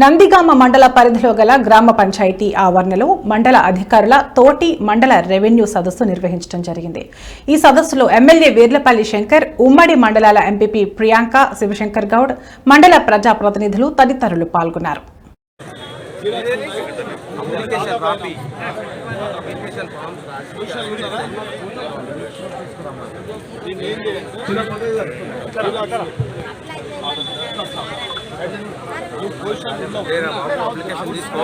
నందిగామ మండల పరిధిలో గల గ్రామ పంచాయతీ ఆవరణలో మండల అధికారుల తోటి మండల రెవెన్యూ సదస్సు నిర్వహించడం జరిగింది. ఈ సదస్సులో ఎమ్మెల్యే వీర్లపల్లి శంకర్ ఉమ్మడి మండలాల ఎంపీపీ ప్రియాంక శివశంకర్ గౌడ్ మండల ప్రజాప్రతినిధులు తదితరులు పాల్గొన్నారు. అప్లికేషన్ తీసుకో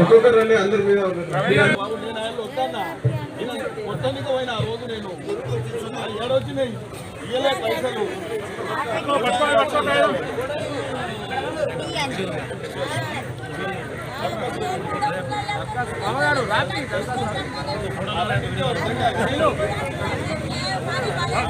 ఒక్కొక్కరు రండి అందరి మీద మొత్తానికి పోయిన ఆ రోజు నేను ఏడొచ్చినాయి ఇయ్యలే పైసలు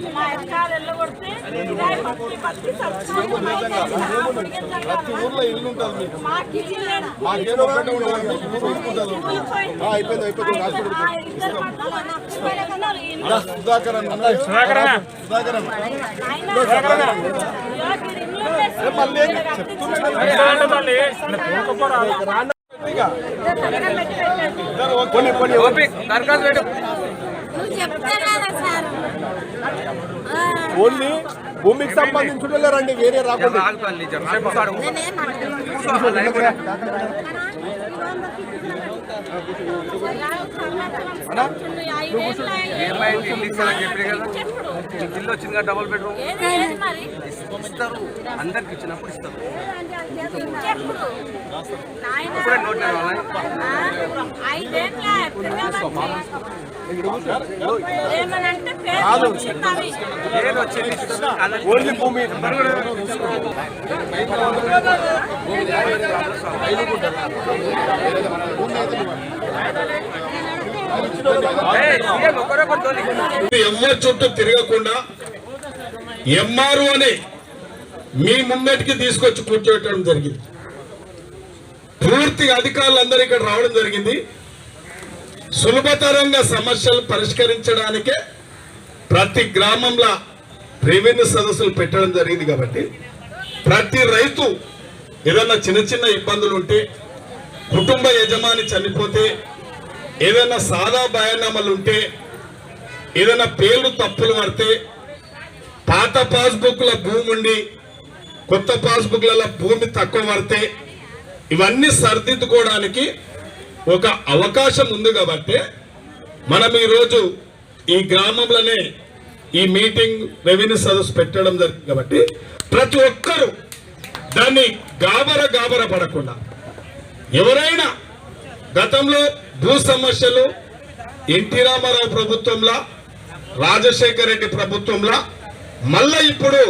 ఇల్లు ఇల్లు ప్రతి ఊర్లో ఇల్లు ఉంటుంది మీకు. మాకేమో ఒకటే ఉండదు మీకు ఊరు ఊరుకుంటుంది ఆ, అయిపోయింది అయిపోయింది సుధాకర్. సుధాకర్ అన్న. సుధాకర్ తోలుకపోరా. కొన్ని కొన్ని ఓపిక్ దరఖాస్తు పెట్టు నువ్వు చెప్తే కదా సార్ ఓన్లీ భూమికి సంబంధించిన రండి వేరే రాకుండా ఇల్లు ఇస్తారని చెప్పి కదా. మీకు ఇల్లు వచ్చింది కదా డబుల్ బెడ్రూమ్ ఇస్తారు. అందరికి ఇచ్చినప్పుడు ఇస్తారు. ఇప్పుడే నోట్ ఓన్లీ భూమి ఎంఆర్ చుట్టూ తిరగకుండా ఎంఆర్ఓ అని మీ ముందటికి తీసుకొచ్చి కూర్చోటం జరిగింది. పూర్తిగా అధికారులందరూ ఇక్కడ రావడం జరిగింది. సులభతరంగా సమస్యలు పరిష్కరించడానికే ప్రతి గ్రామంలో రెవెన్యూ సదస్సులు పెట్టడం జరిగింది కాబట్టి ప్రతి రైతు ఏదైనా చిన్న చిన్న ఇబ్బందులు ఉంటే కుటుంబ యజమాని చనిపోతే ఏదైనా సాదా బయానామాలు ఉంటే ఏదైనా పేర్లు తప్పులు పడితే పాత పాస్బుక్ల భూమి ఉండి కొత్త పాస్బుక్ల భూమి తక్కువ పడితే ఇవన్నీ సరిదిద్దుకోవడానికి ఒక అవకాశం ఉంది కాబట్టి మనం ఈరోజు ఈ గ్రామంలోనే ఈ మీటింగ్ రెవెన్యూ సదస్సు పెట్టడం జరిగింది కాబట్టి ప్రతి ఒక్కరూ దాన్ని గాబర గాబర పడకుండా ఎవరైనా గతంలో భూ సమస్యలు ఎన్టీ రామారావు ప్రభుత్వంలా రాజశేఖర రెడ్డి ప్రభుత్వంలా మళ్ళా ఇప్పుడు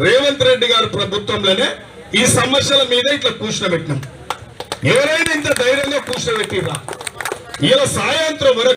రేవంత్ రెడ్డి గారి ప్రభుత్వంలోనే ఈ సమస్యల మీద ఇట్లా కూర్చోబెట్టినాం ఎవరైనా ఇంత ధైర్యంగా కూర్చోబెట్టిరా ఇలా సాయంత్రం వరకు